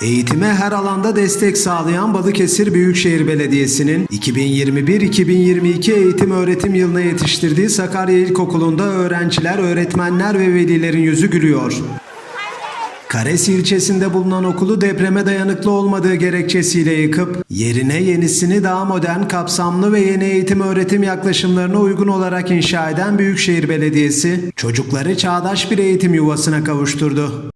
Eğitime her alanda destek sağlayan Balıkesir Büyükşehir Belediyesi'nin 2021-2022 eğitim öğretim yılına yetiştirdiği Sakarya İlkokulu'nda öğrenciler, öğretmenler ve velilerin yüzü gülüyor. Karesi ilçesinde bulunan okulu depreme dayanıklı olmadığı gerekçesiyle yıkıp yerine yenisini daha modern, kapsamlı ve yeni eğitim öğretim yaklaşımlarına uygun olarak inşa eden Büyükşehir Belediyesi çocukları çağdaş bir eğitim yuvasına kavuşturdu.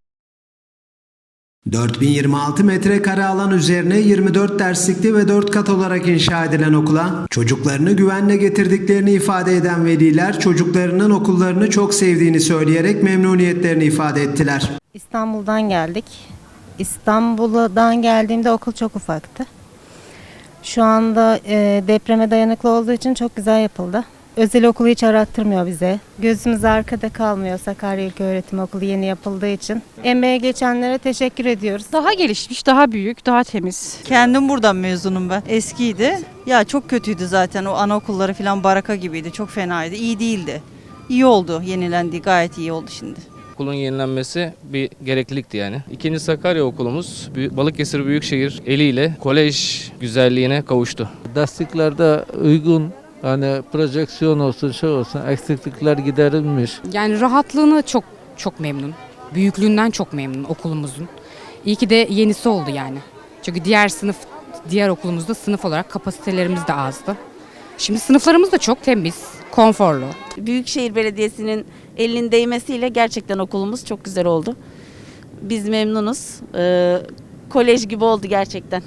4026 metrekare alan üzerine 24 derslikli ve 4 kat olarak inşa edilen okula çocuklarını güvenle getirdiklerini ifade eden veliler çocuklarının okullarını çok sevdiğini söyleyerek memnuniyetlerini ifade ettiler. İstanbul'dan geldik. İstanbul'dan geldiğimde okul çok ufaktı. Şu anda e, depreme dayanıklı olduğu için çok güzel yapıldı. Özel okulu hiç arattırmıyor bize. Gözümüz arkada kalmıyor Sakarya İlköğretim Okulu yeni yapıldığı için. Emeğe geçenlere teşekkür ediyoruz. Daha gelişmiş, daha büyük, daha temiz. Kendim buradan mezunum ben. Eskiydi. Ya çok kötüydü zaten. O anaokulları falan baraka gibiydi. Çok fenaydı. İyi değildi. İyi oldu. Yenilendi. Gayet iyi oldu şimdi. Okulun yenilenmesi bir gereklilikti yani. İkinci Sakarya okulumuz Büyük- Balıkesir Büyükşehir eliyle kolej güzelliğine kavuştu. Dersliklerde uygun hani projeksiyon olsun şey olsun eksiklikler giderilmiş. Yani rahatlığını çok çok memnun. Büyüklüğünden çok memnun okulumuzun. İyi ki de yenisi oldu yani. Çünkü diğer sınıf, diğer okulumuzda sınıf olarak kapasitelerimiz de azdı. Şimdi sınıflarımız da çok temiz, konforlu. Büyükşehir Belediyesi'nin elinin değmesiyle gerçekten okulumuz çok güzel oldu. Biz memnunuz. Ee, kolej gibi oldu gerçekten.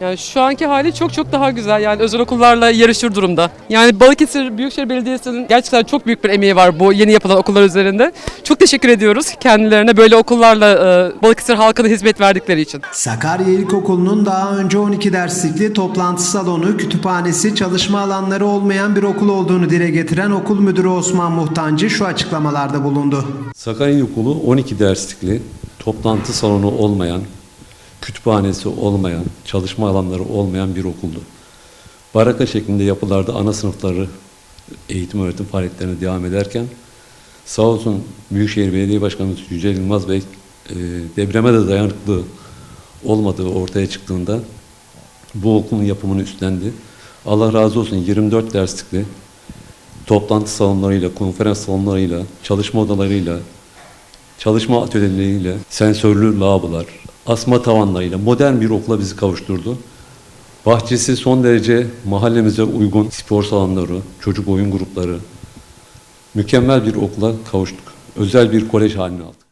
Yani şu anki hali çok çok daha güzel. Yani özel okullarla yarışır durumda. Yani Balıkesir Büyükşehir Belediyesi'nin gerçekten çok büyük bir emeği var bu yeni yapılan okullar üzerinde. Çok teşekkür ediyoruz kendilerine böyle okullarla e, Balıkesir halkına hizmet verdikleri için. Sakarya İlkokulu'nun daha önce 12 derslikli toplantı salonu, kütüphanesi, çalışma alanları olmayan bir okul olduğunu dile getiren okul müdürü Osman Muhtancı şu açıklamalarda bulundu. Sakarya Okulu 12 derslikli, toplantı salonu olmayan, kütüphanesi olmayan, çalışma alanları olmayan bir okuldu. Baraka şeklinde yapılarda ana sınıfları eğitim öğretim faaliyetlerine devam ederken sağ olsun Büyükşehir Belediye Başkanımız Yücel Yılmaz Bey e, depreme de dayanıklı olmadığı ortaya çıktığında bu okulun yapımını üstlendi. Allah razı olsun 24 derslikli toplantı salonlarıyla, konferans salonlarıyla, çalışma odalarıyla, çalışma atölyeleriyle, sensörlü lavabolar, asma tavanlarıyla modern bir okula bizi kavuşturdu. Bahçesi son derece mahallemize uygun spor salonları, çocuk oyun grupları, mükemmel bir okula kavuştuk. Özel bir kolej haline aldık.